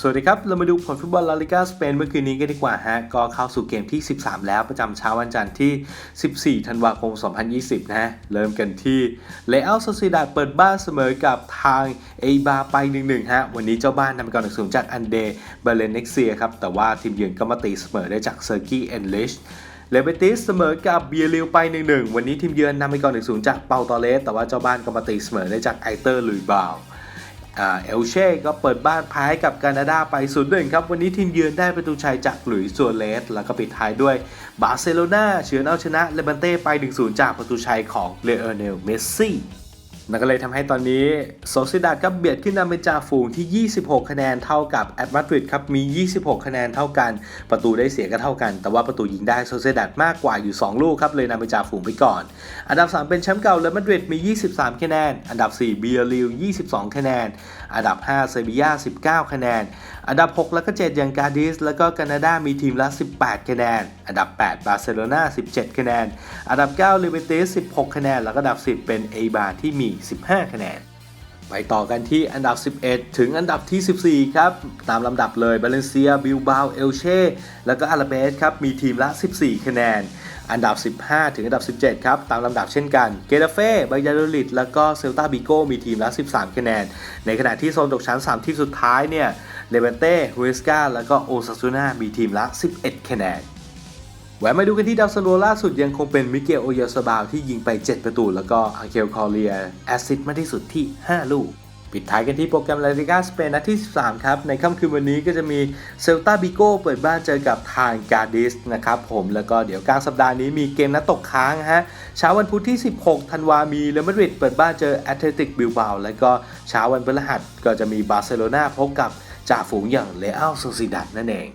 สวัสดีครับ เรามาดูผลฟุตบอลลาลิกาสเปนเมื่อคืนนี้กันดีกว่าฮะ ก็เข้าสู่เกมที่ 13 แล้วประจำเช้าวันจันทร์ที่ 14 ธันวาคม 2020 นะฮะ เริ่มกันที่เลอัลโซซิดาเปิดบ้านเสมอกับทางเอบาไป 1-1 ฮะ วันนี้เจ้าบ้านนำไปก่อนหนึ่งศูนย์จากอันเดเบเลนเน็กเซียครับ แต่ว่าทีมเยือนก็มาตีเสมอได้จากเซอร์กี้เอนลิชเลเบติสเสมอกับเบียริลไป 1-1 วันนี้ทีมเยือนนำไปก่อน1-0จากเปาตอเลสแต่ว่าเจ้าบ้านก็มาตีเสมอได้จากไอเตอร์ลุยบาว เอลเช่ก็เปิดบ้านแพ้ให้กับแคนาดาไป0ูนย์ครับ วันนี้ทีมเยือนได้ประตูชัยจากหลุยส์ซัวเรสแล้วก็ปิดท้ายด้วยบาร์เซโลนาเฉือนเอาชนะเลบันเต้ไป1-0จากประตูชัยของเลโอเนลเมสซี่ มันก็เลยทำให้ตอนนี้โซซิดาดก็เบียดขึ้นนำเป็นจ่าฝูงที่ 26 คะแนนเท่ากับแอตมาดริดครับมี 26 คะแนนเท่ากัน ประตูได้เสียก็เท่ากัน แต่ว่าประตูยิงได้โซซิดาดมากกว่าอยู่ 2 ลูกครับเลยนำเป็นจ่าฝูงไปก่อน อันดับ 3 เป็นแชมป์เก่าเรอัลมาดริดมี 23 คะแนน อันดับ 4 เบียริล 22 คะแนน อันดับ 5 เซบียา19 คะแนน อันดับ 6 แล้วก็ 7 อย่างกาดิส แล้วก็แคนาดามีทีมละ 18 คะแนน อันดับ 8 บาร์เซโลนา 17 คะแนน อันดับ 9 ลิเวเตส 16 คะแนน แล้วก็อันดับ 10 เป็นเอบาที่มี15 คะแนน ไปต่อกันที่อันดับ 11 ถึงอันดับที่ 14 ครับ ตามลำดับเลยบาเลนเซีย บิลบาเอลเช่ แล้วก็อาราเบสครับ มีทีมละ 14 คะแนน อันดับ 15 ถึงอันดับ 17 ครับ ตามลำดับเช่นกัน เกตาเฟ่บายาโดลิดแล้วก็เซลตาบิโกมีทีมละ 13 คะแนน ในขณะที่โซนตกชั้น 3 ทีมสุดท้ายเนี่ยเลเวนเต้ฮุเอสกาแล้วก็โอซาซูนามีทีมละ 11 คะแนน แหวนมาดูกันที่ดาวซันโวล่าสุดยังคงเป็นมิเกลโอยาสบาวที่ยิงไป 7 ประตู แล้วก็อังเคลคอเรียแอสซิสต์มากที่สุดที่ 5 ลูก ปิดท้ายกันที่โปรแกรมลาลิกาสเปนนัดที่ 13 ครับ ในค่ำคืนวันนี้ก็จะมีเซลตาบิโกเปิดบ้านเจอกับทางกาดิสนะครับผมแล้วก็เดี๋ยวกลางสัปดาห์นี้มีเกมนัดตกค้างฮะเช้าวันพุธที่ 16 ธันวามีเรอัลมาดริดเปิดบ้านเจอแอตเลติกบิลบาแล้วก็เช้าวันพฤหัสก็จะมีบาร์เซโลนาพบกับจ่าฝูงอย่างเลอัลโซซิดัดนั่นเอง